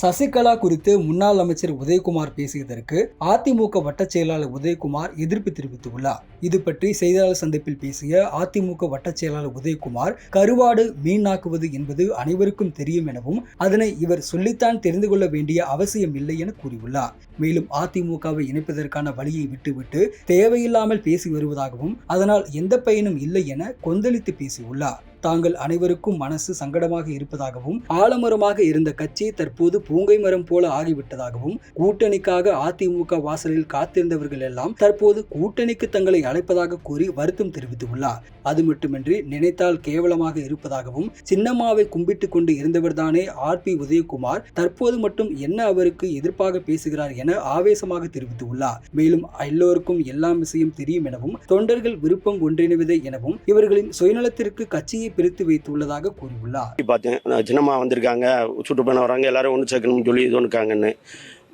சசிகலா குறித்து முன்னாள் அமைச்சர் உதயகுமார் பேசியதற்கு அதிமுக வட்டச் செயலாளர் உதயகுமார் எதிர்ப்பு தெரிவித்துள்ளார். இது பற்றி செய்தியாளர் சந்திப்பில் பேசிய அதிமுக வட்டச் செயலாளர் உதயகுமார் கருவாடு மீனாக்குவது என்பது அனைவருக்கும் தெரியும் எனவும் அதனை இவர் சொல்லித்தான் தெரிந்து கொள்ள வேண்டிய அவசியம் இல்லை என கூறியுள்ளார். மேலும் அதிமுகவை இணைப்பதற்கான வழியை விட்டுவிட்டு தேவையில்லாமல் பேசி வருவதாகவும் அதனால் எந்த பயனும் இல்லை என கொந்தளித்து பேசியுள்ளார். தாங்கள் அனைவருக்கும் மனசு சங்கடமாக இருப்பதாகவும் ஆலமரமாக இருந்த கட்சி தற்போது பூங்கை மரம் போல ஆகிவிட்டதாகவும் கூட்டணிக்காக அதிமுக வாசலில் காத்திருந்தவர்கள் எல்லாம் தற்போது கூட்டணிக்கு தங்களை அழைப்பதாக கூறி வருத்தம் தெரிவித்துள்ளார். அது மட்டுமின்றி நினைத்தால் கேவலமாக இருப்பதாகவும் சின்னம்மாவை கும்பிட்டு கொண்டு இருந்தவர்தானே ஆர் பி உதயகுமார் தற்போது மட்டும் என்ன அவருக்கு எதிர்ப்பாக பேசுகிறார் என ஆவேசமாக தெரிவித்துள்ளார். மேலும் எல்லோருக்கும் எல்லாம் விஷயம் தெரியும் எனவும் தொண்டர்கள் விருப்பம் ஒன்றிணைவதே எனவும் இவர்களின் சுயநலத்திற்கு கட்சியை பிரித்து வைத்துள்ளதாக கூறியுள்ளார். சுத்தி பார்த்தேன் நான் சின்னம்மா வந்திருக்காங்க சுற்றுப்பயணம் வராங்க எல்லாரும் ஒன்று சேர்க்கணும்னு சொல்லி இது ஒன்றுக்காங்கன்னு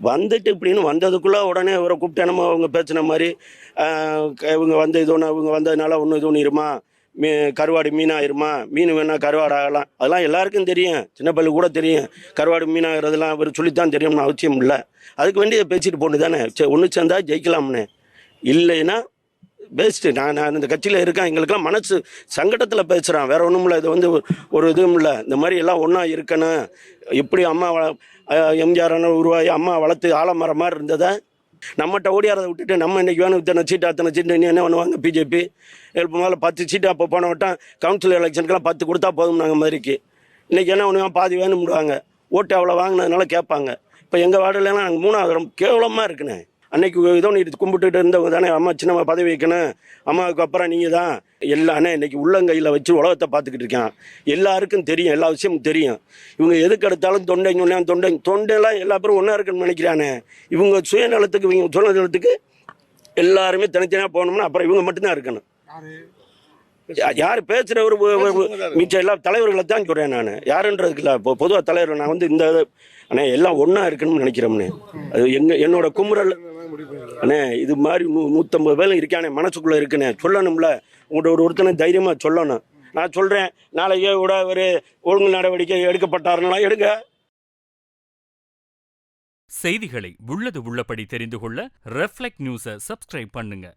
வந்துட்டு இப்படின்னு வந்ததுக்குள்ளே உடனே இவரை கூப்பிட்டே நம்ம அவங்க பேசின மாதிரி இவங்க வந்து இது ஒன்று இவங்க வந்ததுனால ஒன்று இது ஒன்று இருமா? மீ கருவாடு மீன் ஆயிருமா மீன் வேணா கருவாடு ஆகலாம் அதெல்லாம் எல்லாருக்கும் தெரியும். சின்ன பள்ளி கூட தெரியும். கருவாடு மீன் ஆகிறதெல்லாம் அவர் சொல்லித்தான் தெரியும்னு அவசியம் இல்லை. அதுக்கு வேண்டிய பேசிட்டு போட்டு தானே சரி ஒன்று சேர்ந்தா ஜெயிக்கலாம்னு. இல்லைன்னா பேஸ்ட்டு நான் நான் இந்த கட்சியில் இருக்கேன் எங்களுக்கெல்லாம் மனசு சங்கடத்தில் பேசுகிறேன் வேற ஒன்றும் இல்லை இது வந்து ஒரு- இதுவும் இல்லை. இந்த மாதிரி எல்லாம் ஒன்றா இருக்கணும். எப்படி அம்மா வள- எம்ஜிஆர் அண்ணன் உருவாகி அம்மா வளர்த்து ஆலமரம் மாதிரி இருந்ததை நம்மகிட்ட ஓடியாரதை விட்டுட்டு நம்ம இன்றைக்கி வேணும் இத்தனை சீட்டு அத்தனை சீட்டு நீ என்ன பண்ணுவாங்க? பிஜேபி. எழுப்பு முதல்ல பத்து சீட்டு அப்போ போன வட்டம் கவுன்சில் எலெக்ஷனுக்கெல்லாம் பத்து கொடுத்தா போதும் நாங்கள் மாதிரிக்கு. இன்றைக்கி என்ன பண்ணுவாங்க? பாதி வேணும்டுவாங்க ஓட்டு அவ்வளோ வாங்கினதுனால கேட்பாங்க. இப்போ எங்கள் வார்டுலலாம் நாங்கள் மூணாவது ரொம்ப கேவலமாக இருக்குண்ணே. அன்னைக்கு இதோ நீ கும்பிட்டுட்டு இருந்தவங்க தானே. அம்மா சின்னம்மா பதவி வைக்கணும். அம்மாவுக்கு அப்புறம் நீங்கள் தான். எல்லானே இன்னைக்கு உள்ளங்கையில் வச்சு உலகத்தை பார்த்துக்கிட்டு இருக்கான். எல்லாருக்கும் தெரியும். எல்லா விஷயமும் தெரியும். இவங்க எதுக்கு எடுத்தாலும் தொண்டை சொன்னா தொண்டை தொண்டையெல்லாம் எல்லா பேரும் ஒன்றா இருக்குன்னு நினைக்கிறானே. இவங்க சுயநலத்துக்கு இவங்க சுயநலத்துக்கு எல்லாருமே தனித்தனியாக போகணும்னா அப்புறம் இவங்க மட்டும்தான் இருக்கணும். யார் பேசுகிற ஒரு ஒரு- ஒரு- மிச்சம் எல்லா தலைவர்களை தான் சொல்கிறேன் நான். யாருன்றதுக்கு இல்லை. இப்போ பொதுவாக தலைவர் நான் வந்து இந்த அண்ணே எல்லாம் ஒன்றா இருக்கணும்னு நினைக்கிறோம்னே. அது எங்க என்னோட குமுறல் அண்ணே இது மாதிரி நூ நூற்றம்பது பேர் இருக்கானே மனசுக்குள்ளே இருக்குண்ணே சொல்லணும்ல. உங்கள்கிட்ட ஒரு ஒருத்தனை தைரியமாக சொல்லணும். நான் சொல்கிறேன் நாளைக்கே கூட ஒரு ஒழுங்கு நடவடிக்கை எடுக்கப்பட்டாருன்னா எடுங்க. செய்திகளை உள்ளது உள்ளபடி தெரிந்து கொள்ள ரெஃப்ளெக்ட் நியூஸை சப்ஸ்கிரைப் பண்ணுங்க.